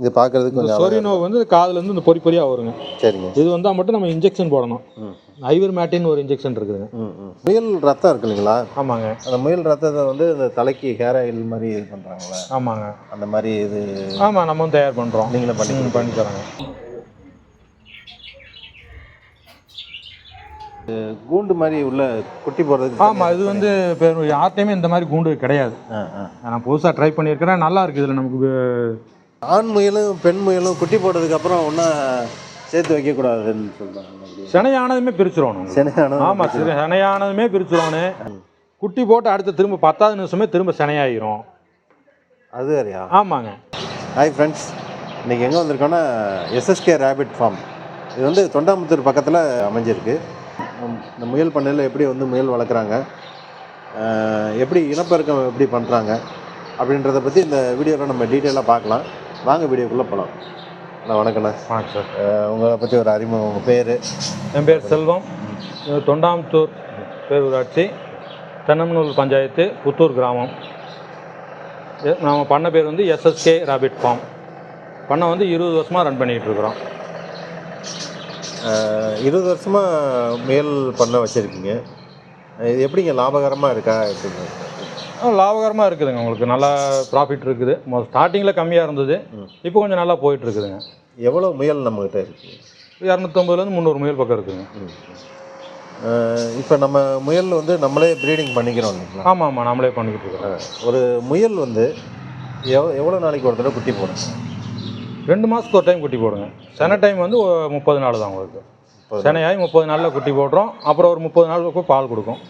இது பார்க்கறதுக்கு கொஞ்சம் சொறி நோவு வந்து காதுல இருந்து இந்த பொறி பொறியாக வருங்க. சரிங்க. இது வந்தால் மட்டும் நம்ம இன்ஜெக்ஷன் போடணும். ஐவர் மேட்டின்னு ஒரு இன்ஜெக்ஷன் இருக்குதுங்க. முயல் ரத்தம் இருக்கு இல்லைங்களா? ஆமாங்க. அந்த முயல் ரத்தத்தை வந்து இந்த தலைக்கு ஹேர் ஆயில் மாதிரி இது பண்ணுறாங்களா ஆமாங்க. அந்த மாதிரி இது ஆமாம் நம்ம தயார் பண்ணுறோம் நீங்களே பண்ணி பண்ணி தரோங்க. கூண்டு மாதிரி உள்ள குட்டி போடுறதுக்கு ஆமாம் இது வந்து யார்ட்டையுமே இந்த மாதிரி கூண்டு கிடையாது. நான் புதுசாக ட்ரை பண்ணியிருக்கிறேன். நல்லா இருக்குது இதில் நமக்கு ஆண் முயலும் பெண் முயலும் குட்டி போட்டதுக்கு அப்புறம் ஒன்றா சேர்த்து வைக்கக்கூடாதுன்னு சொல்கிறாங்க சினையானதுமே பிரிச்சிடணும் சென்னையான ஆமாம் சினையானதுமே பிரிச்சிடணும் குட்டி போட்டு அடுத்து திரும்ப பத்தாவது நிமிஷமே திரும்ப சினையாயிரும். அது வேறையா? ஆமாங்க. ஹாய் ஃப்ரெண்ட்ஸ் இன்றைக்கி எங்கே வந்திருக்கோன்னா எஸ்எஸ்கே ரேபிட் ஃபார்ம் இது வந்து தொண்டாமுத்தூர் பக்கத்தில் அமைஞ்சிருக்கு. இந்த முயல் பண்ணையில் எப்படி வந்து முயல் வளர்க்குறாங்க எப்படி இனப்பெருக்கம் எப்படி பண்ணுறாங்க அப்படின்றத பற்றி இந்த வீடியோவில் நம்ம டீட்டெயிலாக பார்க்கலாம். வாங்க வீடியோக்குள்ளே போகலாம் அண்ணா வணக்கண்ணா ஆ சார். உங்களை பற்றி ஒரு அறிமுகம் உங்கள் பேர்? என் பேர் செல்வம். தொண்டாமுத்தூர் பேரூராட்சி தென்னமனூர் பஞ்சாயத்து புத்தூர் கிராமம். நாம பண்ண பேர் வந்து எஸ்எஸ்கே ராபிட் ஃபார்ம் பண்ணை வந்து இருபது வருஷமாக ரன் பண்ணிகிட்டு இருக்கிறோம். இருபது வருஷமாக முயல் பண்ண வச்சுருக்கீங்க. இது எப்படிங்க லாபகரமாக இருக்கா எப்படிங்க? லாபகரமாக இருக்குதுங்க. உங்களுக்கு நல்லா ப்ராஃபிட் இருக்குது. ஸ்டார்டிங்கில் கம்மியாக இருந்தது. இப்போ கொஞ்சம் நல்லா போயிட்டு இருக்குதுங்க. எவ்வளோ முயல் நம்மக்கிட்ட இருக்குது இரநூத்தம்பதுலேருந்து முந்நூறு முயல் பக்கம் இருக்குதுங்க. இப்போ நம்ம முயல் வந்து நம்மளே ப்ரீடிங் பண்ணிக்கிறோம் இல்லைங்களா? ஆமாம் ஆமாம் நம்மளே பண்ணிக்கிட்டு இருக்கிறோம் ஒரு முயல் வந்து எவ் எவ்வளோ நாளைக்கு ஒரு தடவை குட்டி போடும் ரெண்டு மாதத்துக்கு ஒரு டைம் குட்டி போடுங்க. சென டைம் வந்து முப்பது நாள் தான் உங்களுக்கு. செனையாகி முப்பது நாளில் குட்டி போடுறோம். அப்புறம் ஒரு முப்பது நாளுக்கு பால் கொடுக்கும்.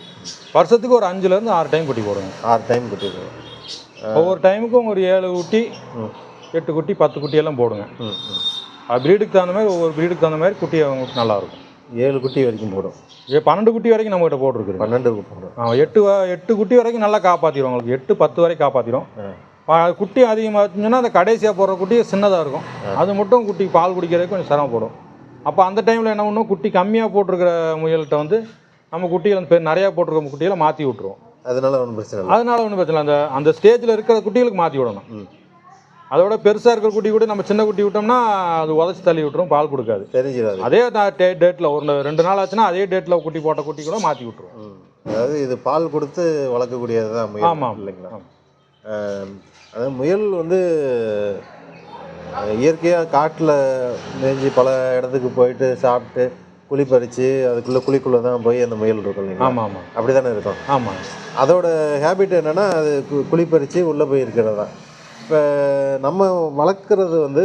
வருஷத்துக்கு ஒரு அஞ்சுலேருந்து ஆறு டைம் குட்டி போடுங்க ஆறு டைம் குட்டி போடும் ஒவ்வொரு டைமுக்கும் ஒரு ஏழு குட்டி எட்டு குட்டி பத்து குட்டியெல்லாம் போடுங்க. ப்ரீடுக்கு தகுந்த மாதிரி ஒவ்வொரு ப்ரீடுக்கு தகுந்த மாதிரி குட்டி அவங்களுக்கு நல்லாயிருக்கும் ஏழு குட்டி வரைக்கும் போடும். பன்னெண்டு குட்டி வரைக்கும் நம்மகிட்ட போட்டிருக்குது பன்னெண்டு போடும். ஆ, எட்டு எட்டு குட்டி வரைக்கும் நல்லா காப்பாற்றிடும் உங்களுக்கு எட்டு பத்து வரைக்கும் காப்பாற்றிடும். குட்டி அதிகமாச்சுன்னா அந்த கடைசியாக போடுற குட்டி சின்னதாக இருக்கும். அது மட்டும் குட்டி பால் குடிக்கிறதுக்கு கொஞ்சம் சிரமப்படும். அப்போ அந்த டைமில் என்ன பண்ணும்? குட்டி கம்மியாக போட்டிருக்கிற முயல்கிட்ட வந்து நம்ம குட்டிகள் அந்த பெ- நிறையா போட்டிருக்க குட்டிகளை மாற்றி விட்ருவோம் அதனால ஒன்றும் பிரச்சனை இல்லை. அதனால ஒன்றும் பிரச்சனை இல்லை. அந்த அந்த ஸ்டேஜில் இருக்கிற குட்டிகளுக்கு மாற்றி விடணும். அதோட பெருசாக இருக்கிற குட்டி கூட நம்ம சின்ன குட்டி விட்டோம்னா அது உதச்சி தள்ளி விட்டுரும் பால் கொடுக்காது. தெரிஞ்சிடாது. அதே டேட்டில் ஒரு ரெண்டு நாள் ஆச்சுன்னா அதே டேட்டில் குட்டி போட்ட குட்டி கூட மாற்றி விட்ருவோம் ம். அதாவது இது பால் கொடுத்து வளர்க்கக்கூடியது தான் முயல் ஆமாம். இல்லைங்களா? அதாவது முயல் வந்து இயற்கையாக காட்டில் மேய்ஞ்சி பல இடத்துக்கு போயிட்டு சாப்பிட்டு குழி பறித்து அதுக்குள்ளே குழிக்குள்ளே தான் போய் அந்த முயல் இருக்கும் இல்லைங்களா? ஆமாம் ஆமாம் அப்படி தானே இருக்கும்? ஆமாம் அதோட ஹேபிட் என்னென்னா அது கு- குழி பறித்து உள்ளே போய் இருக்கிறது. தான் இப்போ நம்ம வளர்க்குறது வந்து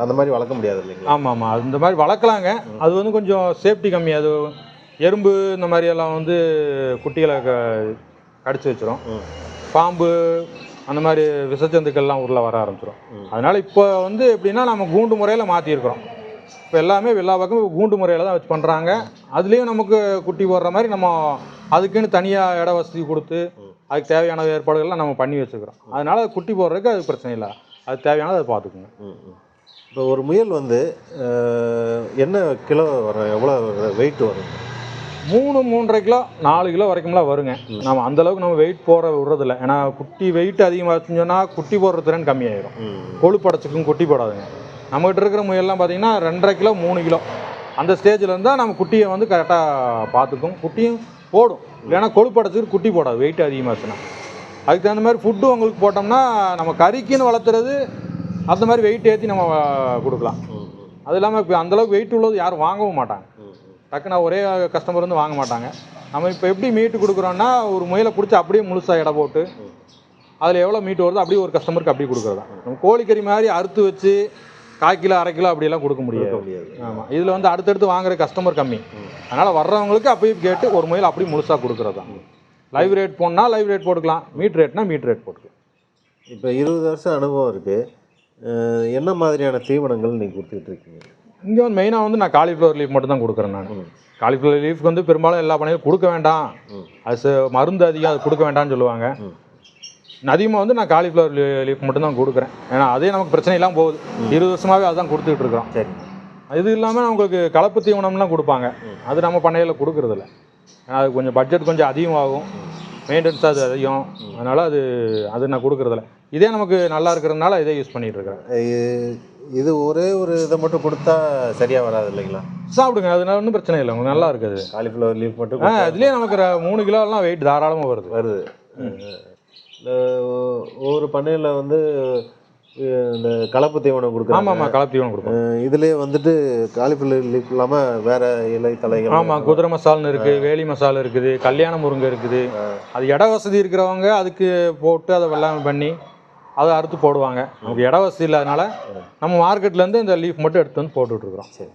அந்த மாதிரி வளர்க்க முடியாது இல்லைங்களா? ஆமாம் ஆமாம் அது இந்த மாதிரி வளர்க்கலாங்க. அது வந்து கொஞ்சம் சேஃப்டி கம்மி. அது எறும்பு இந்த மாதிரி எல்லாம் வந்து குட்டிகளை க கடிச்சு வச்சிரும். ம். பாம்பு அந்த மாதிரி விஷஜந்துக்கள்லாம் உள்ளே வர ஆரம்பிச்சிடும் அதனால் இப்போ வந்து எப்படின்னா நம்ம கூண்டு முறையில் மாற்றிருக்கிறோம் இப்போ எல்லாமே எல்லா பக்கமும் கூண்டு முறையில் தான் வச்சு பண்ணுறாங்க அதுலேயும் நமக்கு குட்டி போடுற மாதிரி நம்ம அதுக்குன்னு தனியாக இட வசதி கொடுத்து அதுக்கு தேவையான ஏற்பாடுகள்லாம் நம்ம பண்ணி வச்சுக்கிறோம். அதனால அது குட்டி போடுறதுக்கு அது பிரச்சனை இல்லை. அது தேவையானது அதை பார்த்துக்குங்க. இப்போ ஒரு முயல் வந்து என்ன கிலோ வரும்? எவ்வளோ வெயிட் வரும்? மூணு மூன்றரை கிலோ நாலு கிலோ வரைக்கும்லாம் வருங்க. நம்ம அந்த அளவுக்கு நம்ம வெயிட் போட விடுறதில்ல. ஏன்னா குட்டி வெயிட் அதிகமாச்சுன்னு சொன்னால் குட்டி போடுற திறன் கம்மியாயிரும். ம். கொழுப்படைச்சிக்கும் குட்டி போடாதுங்க. நம்மகிட்ட இருக்கிற முயல்லாம் பார்த்தீங்கன்னா ரெண்டரை கிலோ மூணு கிலோ. அந்த ஸ்டேஜில் இருந்தால் நம்ம குட்டியை வந்து கரெக்டாக பார்த்துக்கும் குட்டியும் போடும். இல்லைன்னா கொழுப்படைச்சிட்டு குட்டி போடாது. வெயிட் அதிகமாச்சுன்னா அதுக்கு தகுந்த மாதிரி ஃபுட்டு உங்களுக்கு போட்டோம்னா நம்ம கறிக்குன்னு வளர்த்துறது அந்த மாதிரி வெயிட் ஏற்றி நம்ம கொடுக்கலாம். அது இல்லாமல் இப்போ அந்தளவுக்கு வெயிட் உள்ளது யாரும் வாங்கவும் மாட்டாங்க. டக்குன்னு ஒரே கஸ்டமர் வந்து வாங்க மாட்டாங்க. நம்ம இப்போ எப்படி மீட்டு கொடுக்குறோன்னா ஒரு முயலை பிடிச்சி அப்படியே முழுசாக எடை போட்டு அதில் எவ்வளோ மீட் வருதோ அப்படியே ஒரு கஸ்டமருக்கு அப்படியே கொடுக்குறதா. நம்ம கோழிக்கறி மாதிரி அறுத்து வச்சு கால் கிலோ அரை கிலோ அப்படியெல்லாம் கொடுக்க முடியாது. ஆமாம் இதில் வந்து அடுத்தடுத்து வாங்குற கஸ்டமர் கம்மி. அதனால் வர்றவங்களுக்கு அப்படியே கேட்டு ஒரு முயல் அப்படியே முழுசாக கொடுக்குறது. லைவ் ரேட் போடனா லைவ் ரேட் போட்டுக்கலாம். மீட் ரேட்னா மீட் ரேட் போட்டுக்கலாம். இப்போ இருபது வருஷம் அனுபவம் இருக்குது என்ன மாதிரியான தீவனங்கள் நீங்கள் கொடுத்துக்கிட்டு இருக்கீங்க? இங்கே வந்து மெயினாக வந்து நான் காலிஃப்ளவர் லீஃப் மட்டும் தான் கொடுக்குறேன் நான். காலிஃப்ளவர் லீஃப்க்கு வந்து பெரும்பாலும் எல்லா பணியும் கொடுக்க வேண்டாம். அது மருந்து அதிகம் அது கொடுக்க வேண்டாம்னு சொல்லுவாங்க. அதிகமாக வந்து நான் காலிஃப்ளவர் லீஃப் மட்டும் தான் கொடுக்குறேன். ஏன்னா அதே நமக்கு பிரச்சனை இல்லாமல் போகுது. இருபது வருஷமாகவே அதுதான் கொடுத்துட்டு இருக்கிறோம். சரி. இது இல்லாமல் உங்களுக்கு கலப்பு தீவனம்லாம் கொடுப்பாங்க. அது நம்ம பண்ணையில் கொடுக்குறதில்ல. ஏன்னா அது கொஞ்சம் பட்ஜெட் கொஞ்சம் அதிகமாகும். மெயின்டெனன்ஸ் அது அதிகம். அதனால் அது அது நான் கொடுக்குறதில்ல. இதே நமக்கு நல்லா இருக்கிறதுனால இதே யூஸ் பண்ணிட்டு இருக்கிறேன். இது ஒரே ஒரு இதை மட்டும் கொடுத்தா சரியாக வராது இல்லைங்களா? சாப்பிடுங்க அதனால ஒன்றும் பிரச்சனை இல்லை. உங்களுக்கு நல்லா இருக்குது. காலிஃப்ளவர் லீஃப் மட்டும் ஆ அதுலேயே நமக்கு ர- மூணு கிலோலாம் வெயிட் தாராளமாக வருது. வருது. இந்த ஒ- ஒவ்வொரு பண்ணையில் வந்து அஹ், இந்த கலப்பு தீவனம் ஆமாம் கொடுக்குறாங்க. ஆமாம் கலப்பு தீவனம் கொடுப்போம். அஹ், இதுலயே வந்துட்டு காலிஃப்ளவர் லீஃப் இல்லாமல் வேற இலை தலைகள் ஆமாம் குதிரை மசால்னு இருக்குது வேலி மசால் இருக்குது கல்யாண முருங்கை இருக்குது. அது இட வசதி இருக்கிறவங்க அதுக்கு போட்டு அதை வெள்ளாமை பண்ணி அதை அறுத்து போடுவாங்க. நமக்கு இட வசதி இல்லாதனால நம்ம மார்க்கெட்லேருந்து இந்த லீஃப் மட்டும் எடுத்து வந்து போட்டுட்ருக்குறோம். சரி.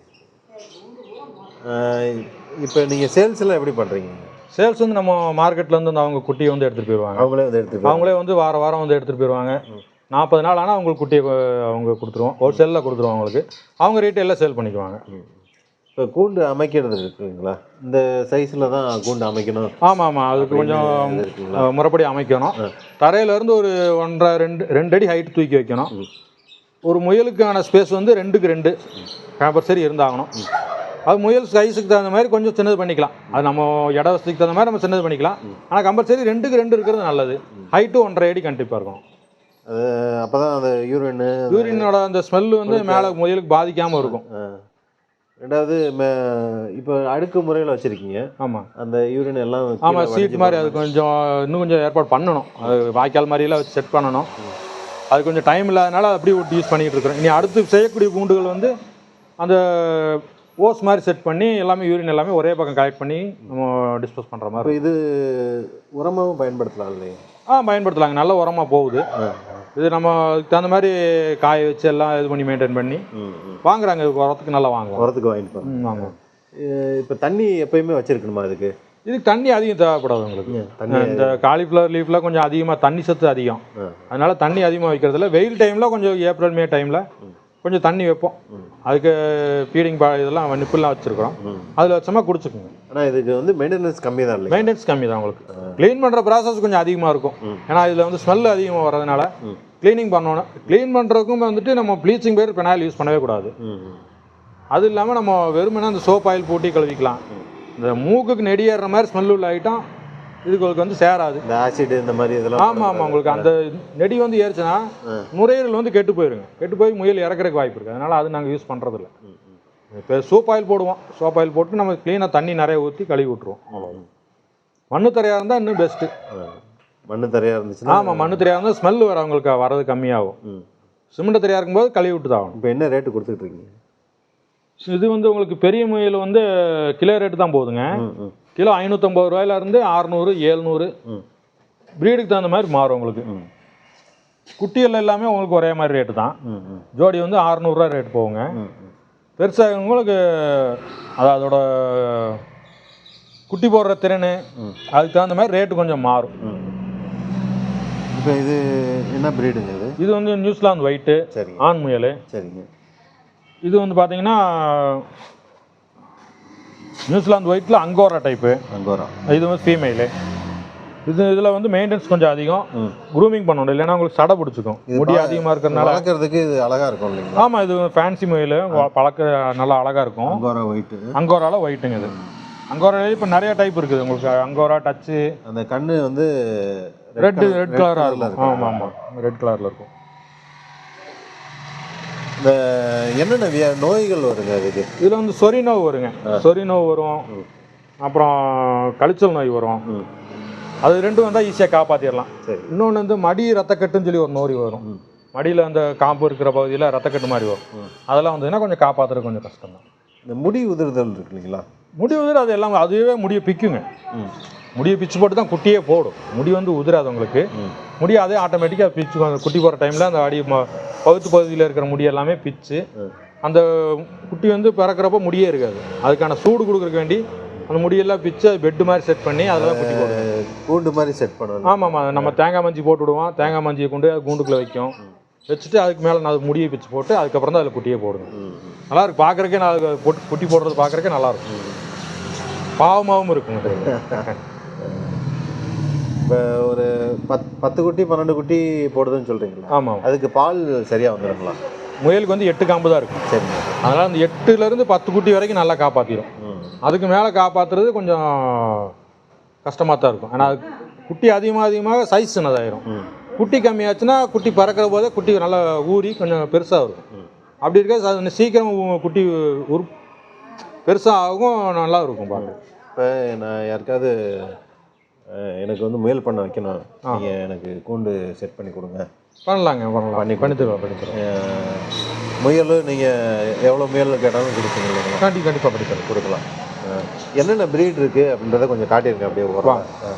இப்போ நீங்கள் சேல்ஸ் எல்லாம் எப்படி பண்ணுறீங்க சேல்ஸ் வந்து நம்ம மார்க்கெட்லேருந்து வந்து அவங்க குட்டியை வந்து எடுத்துகிட்டு போயிடுவாங்க அவங்களே வந்து எடுத்துட்டு அவங்களே வந்து வார வாரம் வந்து எடுத்துகிட்டு போயிடுவாங்க நாற்பது நாள் ஆனால் அவங்களுக்கு குட்டியை அவங்க கொடுத்துருவோம். ஹோல்சேலில் கொடுத்துருவோம் அவங்களுக்கு. அவங்க ரீட்டெயிலில் சேல் பண்ணிக்குவாங்க. இப்போ கூண்டு அமைக்கிறது இருக்குங்களா? இந்த சைஸில் தான் கூண்டு அமைக்கணும். ஆமாம் ஆமாம் அதுக்கு கொஞ்சம் முறைப்படி அமைக்கணும். தரையிலேருந்து ஒரு ஒன்றரை ரெண்டு ரெண்டு அடி ஹைட் தூக்கி வைக்கணும். ஒரு முயலுக்கான ஸ்பேஸ் வந்து ரெண்டுக்கு ரெண்டு கம்பல்சரி இருந்தாகணும். அது முயல் சைஸுக்கு தகுந்த மாதிரி கொஞ்சம் சின்னது பண்ணிக்கலாம். அது நம்ம இட வசதிக்கு தகுந்த மாதிரி நம்ம சின்னது பண்ணிக்கலாம். ஆனால் கம்பல்சரி ரெண்டுக்கு ரெண்டு இருக்கிறது நல்லது. ஹைட்டு ஒன்றரை அடி கண்டிப்பாக இருக்கும் அது அப்போ தான் அந்த யூரின் யூரினோட அந்த ஸ்மெல்லு வந்து மேலே முயலுக்கு பாதிக்காமல் இருக்கும். ரெண்டாவது இப்போ அடுக்கு முறையில் வச்சுருக்கீங்க. ஆமாம் அந்த யூரின் எல்லாம் ஆமாம் சீட் மாதிரி அது கொஞ்சம் இன்னும் கொஞ்சம் ஏற்பாடு பண்ணணும். அது வாய்க்கால் மாதிரியெல்லாம் வச்சு செட் பண்ணணும். அது கொஞ்சம் டைம் இல்லாதனால அப்படியே யூஸ் பண்ணிகிட்டு இருக்கிறோம். இனி அடுத்து செய்யக்கூடிய கூண்டுகள் வந்து அந்த ஓஸ் மாதிரி செட் பண்ணி எல்லாமே யூரின் எல்லாமே ஒரே பக்கம் கலெக்ட் பண்ணி நம்ம டிஸ்போஸ் பண்ணுற மாதிரி இது உரமாகவும் பயன்படுத்தலாம் இல்லையா? ஆ பயன்படுத்தலாங்க. நல்ல உரமாக போகுது. இது நம்ம தகுந்த மாதிரி காய வச்சு எல்லாம் இது பண்ணி மெயின்டைன் பண்ணி வாங்குறாங்க. உரத்துக்கு நல்லா வாங்குவோம் உரத்துக்கு வாங்கிட்டு வாங்குவோம் இப்போ தண்ணி எப்பயுமே வச்சிருக்கணுமா அதுக்கு இதுக்கு தண்ணி அதிகம் தேவைப்படாது உங்களுக்கு. தண்ணி இந்த காலிஃப்ளவர் லீஃப்ல கொஞ்சம் அதிகமாக தண்ணி சத்து அதிகம். அதனால தண்ணி அதிகமாக வைக்கிறதுல வெயில் டைமில் கொஞ்சம் ஏப்ரல் மே டைமில் கொஞ்சம் தண்ணி வைப்போம். அதுக்கு ஃபீடிங் பா இதெல்லாம் நிப்பிள்லாம் வச்சுருக்கிறோம். அதில் வச்சோமா குடிச்சுக்குங்க. ஆனால் இதுக்கு வந்து மெயின்டெனன்ஸ் கம்மி தான் இல்லைங்க மெயின்டெனன்ஸ் கம்மி தான் உங்களுக்கு க்ளீன் பண்ணுற ப்ராசஸ் கொஞ்சம் அதிகமாக இருக்கும். ஏன்னா இதில் வந்து ஸ்மெல் அதிகமாக வர்றதுனால க்ளீனிங் பண்ணணும் க்ளீன் பண்ணுறதுக்கும் வந்துட்டு நம்ம ப்ளீச்சிங் பேர் பெனாயில் யூஸ் பண்ணவே கூடாது. அது இல்லாமல் நம்ம வெறுமனே அந்த சோப் ஆயில் போட்டு கழுவிக்கலாம். இந்த மூக்குக்கு நெடியேற மாதிரி ஸ்மெல் உள்ள ஐட்டம் இதுக்கு உங்களுக்கு வந்து சேராது. இந்த ஆசிட் இந்த மாதிரி இதெல்லாம் ஆமாம் ஆமாம் உங்களுக்கு அந்த நெடி வந்து ஏறிச்சுன்னா நுரையீரல் வந்து கெட்டு போயிருங்க. கெட்டு போய் முயல் இறக்குறதுக்கு வாய்ப்பு இருக்குது அதனால் அது நாங்கள் யூஸ் பண்ணுறதில்ல இப்போ சோப் ஆயில் போடுவோம். சோப் ஆயில் போட்டு நம்ம க்ளீனாக தண்ணி நிறைய ஊற்றி கழுவி விட்ருவோம் அவ்வளோதான் மண்ணு தரையாக இருந்தால் இன்னும் பெஸ்ட்டு. மண்ணு தரையாக இருந்துச்சுன்னா ஆமாம் மண்ணு தரையாக இருந்தால் ஸ்மெல் வர அவங்களுக்கு வரது கம்மியாகும். சிமெண்ட் தரையாக இருக்கும்போது கழுவி விட்டு தான் இப்போ என்ன ரேட்டு கொடுத்துட்டு இருக்கீங்க? இது வந்து உங்களுக்கு பெரிய முயல் வந்து கிலோ ரேட்டு தான் போகுதுங்க கிலோ ஐநூற்றம்பது ரூபாயில இருந்து அறநூறு ஏழ்நூறு. ப்ரீடுக்கு தகுந்த மாதிரி மாறும் உங்களுக்கு. குட்டிகள் எல்லாமே உங்களுக்கு ஒரே மாதிரி ரேட்டு தான். ஜோடி வந்து அறநூறுரூவா ரேட் போகுங்க. பெருசாக உங்களுக்கு அது அதோட குட்டி போடுற திறன் அதுக்கு தகுந்த மாதிரி ரேட்டு கொஞ்சம் மாறும். இப்போ இது என்ன ப்ரீடுங்க இது? இது வந்து நியூசிலாந்து ஒயிட்டு சரிங்க. ஆண் முயல். சரிங்க. இது வந்து பார்த்தீங்கன்னா நியூசிலாந்து ஒயிட்டில் அங்கோரா டைப்பு அங்கோரா. இது வந்து ஃபீமேலு இது இதில் வந்து மெயின்டெனன்ஸ் கொஞ்சம் அதிகம். க்ரூமிங் பண்ணணும் இல்லைன்னா உங்களுக்கு சடை பிடிச்சிக்கும். முடி அதிகமாக இருக்கிறதுனால. வளர்க்குறதுக்கு இது அழகாக இருக்கும் இல்லைங்களா? ஆமாம் இது ஃபேன்சி முயல் பழக்க நல்லா அழகாக இருக்கும். அங்கோரா ஒயிட்டு அங்கோரால ஒயிட்டுங்க இது. அங்கோரால இப்போ நிறைய டைப் இருக்குது. உங்களுக்கு அங்கோரா டச்சு அந்த கண்ணு வந்து ரெட் colour- ரெட் கலராக இருக்கும். ஆமாம் ஆமாம் ரெட் கலரில் இருக்கும். இந்த என்னென்ன வியா நோய்கள் வருங்க அதுக்கு? இதில் வந்து சொறி நோவு வருங்க. சொறி நோவு வரும். அப்புறம் கழிச்சல் நோய் வரும். அது ரெண்டும் வந்தால் ஈஸியாக காப்பாற்றிடலாம் சரி. இன்னொன்று வந்து மடி ரத்தக்கட்டுன்னு சொல்லி ஒரு நோய் வரும். மடியில் அந்த காம்பு இருக்கிற பகுதியில் ரத்தக்கட்டு மாதிரி வரும். அதெல்லாம் வந்ததுன்னா கொஞ்சம் காப்பாற்றுறது கொஞ்சம் கஷ்டம் தான் இந்த முடி உதிர்தல் இருக்கு இல்லைங்களா? முடி உதிர அது எல்லாம் அதுவே முடியை பிக்குங்க. ம். முடியை பிச்சு போட்டு தான் குட்டியே போடும். முடி வந்து உதிராது உங்களுக்கு. ம் முடி அதே ஆட்டோமேட்டிக்காக பிச்சு. அந்த குட்டி போகிற டைமில் அந்த அடி பகுத்து பகுதியில் இருக்கிற முடி எல்லாமே பிச்சு. அந்த குட்டி வந்து பிறக்கிறப்ப முடியே இருக்காது. அதுக்கான சூடு கொடுக்குறக்கு வேண்டி அந்த முடியெல்லாம் பிச்சு அது பெட்டு மாதிரி செட் பண்ணி அதில் தான் குட்டி அஹ், கூண்டு மாதிரி செட் பண்ணணும். ஆமாம் ஆமாம் நம்ம தேங்காய் மஞ்சி போட்டு விடுவோம். தேங்காய் மஞ்சியை கொண்டு அது கூண்டுக்குள்ளே வைக்கும். வச்சுட்டு அதுக்கு மேலே நான் முடியை பிச்சு போட்டு அதுக்கப்புறம் தான் அதில் குட்டியே ம். நல்லா இருக்கு பார்க்குறக்கே நான் அது பொட்டு குட்டி போடுறது பார்க்குறக்கே நல்லா இருக்கும். பாவமாகவும் இருக்குங்க இப்போ பத் பத்து குட்டி பன்னெண்டு குட்டி போடுதுன்னு சொல்கிறீங்களா ஆமாம். அதுக்கு பால் சரியாக வந்துடுங்களா முயலுக்கு வந்து எட்டு காம்பு தான் இருக்கும். சரிங்க அதனால் அந்த எட்டுலேருந்து பத்து குட்டி வரைக்கும் நல்லா காப்பாற்றிடும் அதுக்கு மேலே காப்பாற்றுறது கொஞ்சம் கஷ்டமாக தான் இருக்கும். அது குட்டி அதிகமாக அதிகமாக சைஸ் சின்னதாயிரும். குட்டி கம்மியாச்சுன்னா குட்டி பறக்கிற போதே குட்டி நல்லா ஊறி கொஞ்சம் பெருசாக இருக்கும் ம். அப்படி இருக்க சீக்கிரம் குட்டி உரு பெருசாக ஆகும் நல்லா இருக்கும் பார்க்க இப்போ நான் யாருக்காவது எனக்கு வந்து முயல் பண்ண வைக்கணும். நீங்கள் எனக்கு கூண்டு செட் பண்ணி கொடுங்க. பண்ணலாங்க பண்ணலாம். பண்ணி பண்ணி தருவோம் பண்ணி தருவோம் அஹ், முயல் நீங்கள் எவ்வளோ முயல் கேட்டாலும் கொடுப்பீங்க இல்லைங்களா? கண்டி கண்டிப்பாக பண்ணி தருவோம் கொடுக்கலாம் என்னென்ன breed இருக்குது அப்படின்றத கொஞ்சம் காட்டியிருக்கேன் அப்படியே வா. ஒரு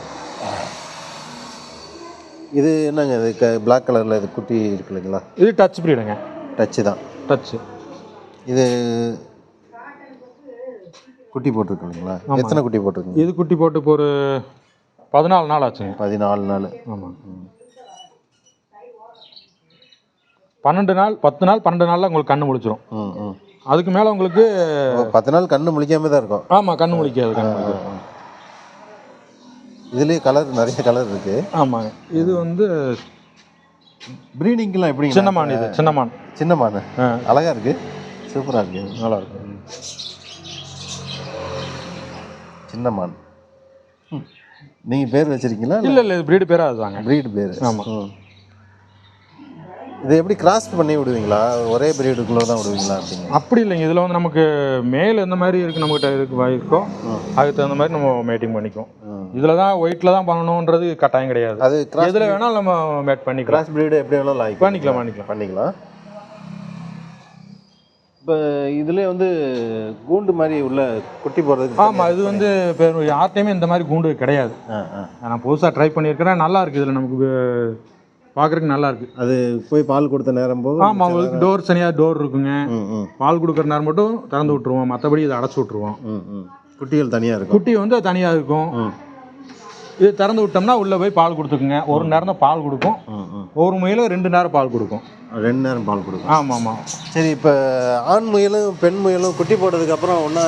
இது என்னங்க இது க பிளாக் கலரில் இது குட்டி இருக்கு இல்லைங்களா? இது டச் ப்ரீடுங்க டச்சு தான். டச்சு இது குட்டி போட்டிருக்கு இல்லைங்களா? எத்தனை குட்டி போட்டிருக்குங்க? இது குட்டி போட்டு இப்போ ஒரு பதினாலு நாள் ஆச்சுங்க. பதினாலு நாள். ஆமாம் பன்னெண்டு நாள் பத்து நாள் பன்னெண்டு நாளில் உங்களுக்கு கண்ணு முழிச்சிரும். ம் ம். அதுக்கு மேலே உங்களுக்கு பத்து நாள் கண்ணு முழிக்காம தான் இருக்கும். ஆமாம் கண்ணு முழிக்காது கண்ணு முழிக்காது. இதுலேயே கலர் நிறைய கலர் இருக்கு. ஆமாங்க. இது வந்து ப்ரீடிங்க்கெலாம் எப்படி சின்ன மான் இது சின்ன மான் சின்ன மான் ஆ. அழகா இருக்கு. சூப்பராக இருக்கு. நல்லா இருக்கும் சின்ன மான் ம். நீங்க பேர் வச்சிருக்கீங்களா இல்லை? இல்லை இது ப்ரீடு பேராக அதுதாங்க. ப்ரீடு பேர். ஆமா. ம். இது எப்படி கிராஸ் பண்ணி விடுவீங்களா? ஒரே பிரீடுக்குள்ளே தான் விடுவீங்களா அப்படிங்க? அப்படி இல்லைங்க. இதில் வந்து நமக்கு மேல் எந்த மாதிரி இருக்கு நம்மகிட்ட இருக்கு ம். அதுக்கு தகுந்த மாதிரி நம்ம மேட்டிங் பண்ணிக்குவோம். இதில் தான் ஒயிட்டில் தான் பண்ணணுன்றது கட்டாயம் கிடையாது. அது கிராஸ் எதில் வேணாலும் நம்ம மேட் பண்ணிக்கலாம். கிராஸ் பிரீடு எப்படி வேணாலும் பண்ணிக்கலாம் பண்ணிக்கலாம். பண்ணிக்கலாம். இப்போ இதுலேயே வந்து கூண்டு மாதிரி உள்ள குட்டி போடுறதுக்கு ஆமாம் இது வந்து இப்போ யார்ட்டையுமே இந்த மாதிரி கூண்டு கிடையாது. நான் புதுசாக ட்ரை பண்ணியிருக்கிறேன். நல்லா இருக்குது இதில் நமக்கு பார்க்குறதுக்கு நல்லா இருக்கு. அது போய் பால் கொடுத்த நேரம் போது ஆமாம் உங்களுக்கு டோர் தனியாக டோர் இருக்குங்க. பால் கொடுக்குற நேரம் மட்டும் திறந்து விட்டுருவோம். மற்றபடி இதை அடைச்சி விட்டுருவோம். ம் ம். குட்டிகள் தனியாக இருக்கும். குட்டி வந்து தனியாக இருக்கும். இது திறந்து விட்டோம்னா உள்ளே போய் பால் கொடுத்துக்குங்க. ஒரு நேரம் தான் பால் கொடுக்கும். ஒரு முயலும் ரெண்டு நேரம் பால் கொடுக்கும். ரெண்டு நேரம் பால் கொடுக்கும். ஆமாம். ஆமாம் சரி இப்போ ஆண் முயலும் பெண் முயலும் குட்டி போட்டதுக்கு அப்புறம் ஒன்றா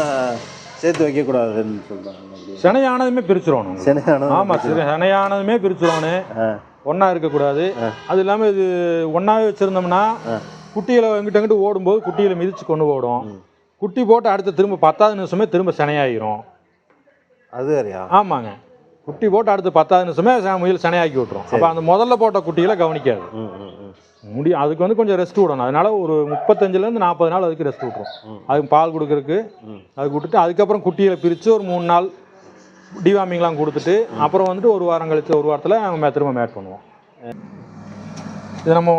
சேர்த்து வைக்கக்கூடாதுன்னு சொல்கிறாங்க சினையானதுமே பிரிச்சிடணும் சென்னையான ஆமாம் சரி சினையானதுமே பிரிச்சிடணும் ஒன்றா இருக்கக்கூடாது. அது இல்லாமல் இது ஒன்றாவே வச்சுருந்தோம்னா குட்டிகளை எங்கிட்ட எங்கிட்ட ஓடும்போது குட்டிகளை மிதித்து கொண்டு ஓடும். குட்டி போட்டு அடுத்து திரும்ப பத்தாவது நிமிஷமே திரும்ப சினையாயிரும். அது வேறையா? ஆமாங்க. குட்டி போட்டு அடுத்து பத்தாவது நிமிஷமே முயல் சினையாக்கி விட்டுரும். அப்போ அந்த முதல்ல போட்ட குட்டிகளை கவனிக்காது. ம் ம் ம். முடி அதுக்கு வந்து கொஞ்சம் ரெஸ்ட் விடணும். அதனால ஒரு முப்பத்தஞ்சுலேருந்து நாற்பது நாள் அதுக்கு ரெஸ்ட் விட்டுரும். அதுக்கு பால் கொடுக்கறதுக்கு. அதுக்கு விட்டுட்டு அதுக்கப்புறம் குட்டிகளை பிரித்து ஒரு மூணு நாள் டிவாமிங்லாம் கொடுத்துட்டு அப்புறம் வந்துட்டு ஒரு வாரம் கழிச்சு ஒரு வாரத்தில் நம்ம திரும்ப மேட் பண்ணுவோம். இது நம்ம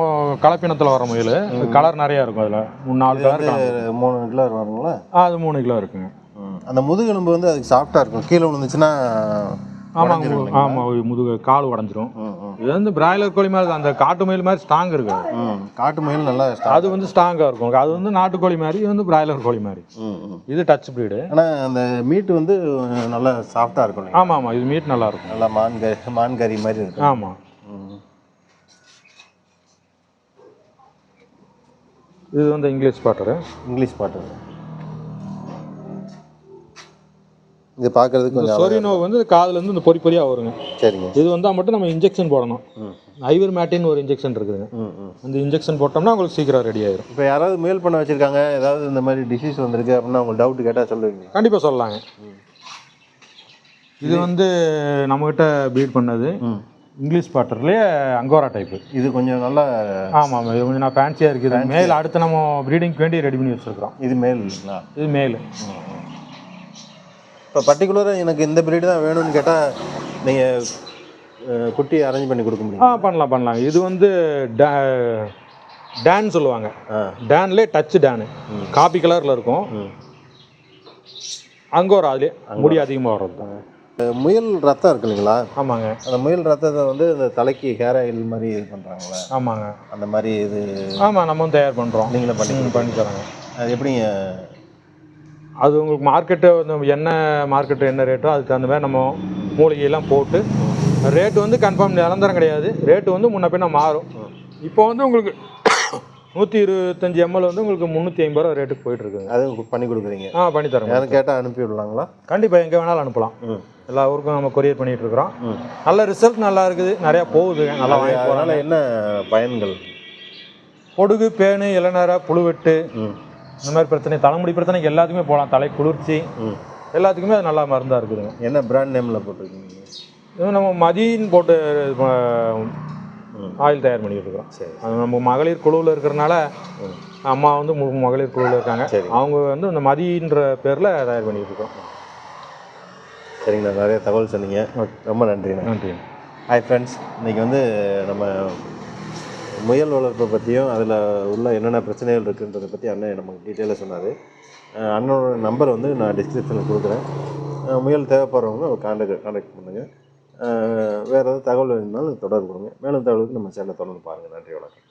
கலப்பினத்தில் வர முயல். கலர் நிறையா இருக்கும் அதில். மூணு நாலு கலர் மூணு கிலோ வருங்களா அது மூணு கிலோ இருக்குங்க. அந்த முதுகெலும்பு வந்து அதுக்கு சாஃப்டாக இருக்கும். கீழே விழுந்துச்சுன்னா ஆமாங்க? ஆமாம் முதுகு கால் உடஞ்சிரும். இது வந்து பிராய்லர் கோழி மாதிரி அந்த காட்டு முயல் மாதிரி ஸ்ட்ராங் இருக்குது ம் காட்டு முயல் நல்லா அது வந்து ஸ்ட்ராங்காக இருக்கும். அது வந்து நாட்டுக்கோழி மாதிரி இது வந்து பிராய்லர் கோழி மாதிரி. இது டச் ப்ரீடு ஆனால் அந்த மீட் வந்து நல்லா சாஃப்டாக இருக்கும்? ஆமாம் ஆமாம் இது மீட் நல்லா இருக்கும். நல்லா மான் கறி மான் கறி மாதிரி இருக்கும். ஆமாம். இது வந்து இங்கிலீஷ் பாட்டரு இங்கிலீஷ் பாட்டு இது பார்க்கறதுக்கு கொஞ்சம் அழகா சொரினோ வந்து காதுலேருந்து இந்த பொறி பொறியாக வருங்க. சரிங்க. இது வந்தால் மட்டும் நம்ம இன்ஜெக்ஷன் போடணும். ஐவர் மேட்டின் ஒரு இன்ஜெக்ஷன் இருக்குதுங்க. அந்த இன்ஜெக்ஷன் போட்டோம்னா உங்களுக்கு சீக்கிரம் ரெடி ஆயிரும். இப்போ யாராவது மேல் பண்ண வச்சிருக்காங்க ஏதாவது இந்த மாதிரி டிசீஸ் வந்திருக்கு அப்படின்னா உங்களுக்கு டவுட் கேட்டால் சொல்லுவீங்க. கண்டிப்பாக சொல்லலாங்க. இது வந்து நம்மக்கிட்ட ப்ரீட் பண்ணது இங்கிலீஷ் பாட்டர்லேயே அங்கோரா டைப்பு இது கொஞ்சம் நல்லா ஆமாம் ஆமாம் இது கொஞ்சம் நான் ஃபேன்சியாக இருக்குது. மேல் அடுத்து நம்ம ப்ரீடிங்க்கு வேண்டி ரெடி பண்ணி வச்சுருக்கிறோம். இது மேல் இல்லைங்களா? இது மேல் இப்போ பர்டிகுலராக எனக்கு இந்த பிரீடு தான் வேணும்னு கேட்டால் நீங்கள் குட்டி அரேஞ்ச் பண்ணி கொடுக்க ஆ முடியும் பண்ணலாம் பண்ணலாம். இது வந்து டே- டேன் சொல்லுவாங்க. ஆ. டேன்லே டச் டேனு. காப்பி கலரில் இருக்கும். ம். அங்கோரா அதுலேயே முடி அதிகமாக வர்றது முயல் ரத்தம் இருக்கு இல்லைங்களா? ஆமாங்க. அந்த முயல் ரத்தத்தை வந்து இந்த தலைக்கு ஹேர் ஆயில் மாதிரி இது பண்ணுறாங்களே ஆமாங்க. அந்த மாதிரி இது ஆமாம் நம்ம தயார் பண்ணுறோம் நீங்களே பண்ணி பண்ணி தரோங்க. அது எப்படிங்க அது உங்களுக்கு மார்க்கெட்டு வந்து என்ன மார்க்கெட்டு என்ன ரேட்டோ அதுக்கு தகுந்த மாதிரி நம்ம மூலிகையெல்லாம் போட்டு ரேட்டு வந்து கன்ஃபார்ம் நிரந்தரம் கிடையாது. ரேட்டு வந்து முன்ன பின்ன மாறும். இப்போ வந்து உங்களுக்கு நூற்றி இருபத்தஞ்சி எம்எல் வந்து உங்களுக்கு முந்நூற்றி ஐம்பது ரூபா ரேட்டுக்கு போயிட்டு இருக்குங்க அது பண்ணி கொடுக்குறீங்க. ஆ பண்ணி தரோங்க யாரும் கேட்டால் அனுப்பி விடலாங்களா? கண்டிப்பாக எங்கே வேணாலும் அனுப்பலாம். எல்லா ஊருக்கும் நம்ம கொரியர் பண்ணிட்டு இருக்கிறோம். நல்ல ரிசல்ட் நல்லா இருக்குது. நிறையா போகுதுங்க நல்லா வாங்கி போகிறாங்க அதனால் என்ன பயன்கள்? பொடுகு பேனு இளநரை புழுவெட்டு இந்த மாதிரி பிரச்சனை தலைமுடி பிரச்சனைக்கு எல்லாத்துக்குமே போகலாம் தலை குளிர்ச்சி. எல்லாத்துக்குமே அது நல்லா மருந்தாக இருக்குதுங்க. என்ன பிராண்ட் நேமில் போட்டிருக்கீங்க? இது நம்ம மதியின் போட்டு. ஆயில் தயார் பண்ணிட்டு இருக்கிறோம். சரி அது நம்ம மகளிர் குழுவில் இருக்கிறனால. அம்மா வந்து மகளிர் குழுவில் இருக்காங்க. சரி. அவங்க வந்து இந்த மதின்ற பேரில் தயார் பண்ணிட்டு இருக்கோம் சரிங்கண்ணா நிறைய தகவல் சொன்னீங்க. ரொம்ப நன்றிண்ணா. நன்றி ஹாய் ஃப்ரெண்ட்ஸ் இன்றைக்கி வந்து நம்ம முயல் வளர்ப்பை பற்றியும் அதில் உள்ள என்னென்ன பிரச்சனைகள் இருக்குன்றதை பற்றி அண்ணன் நமக்கு டீட்டெயிலாக சொன்னார். அண்ணனோட நம்பர் வந்து நான் டிஸ்கிரிப்ஷனில் கொடுக்குறேன். முயல் தேவைப்படுறவங்க கான்டாக்ட் காண்டாக்ட் பண்ணுங்கள் வேறு ஏதாவது தகவல் வேணும்னாலும் தொடர்பு கொடுங்க. மேலும் தகவலுக்கு நம்ம சேனலை தொடர்ந்து பாருங்கள் நன்றி வணக்கம்.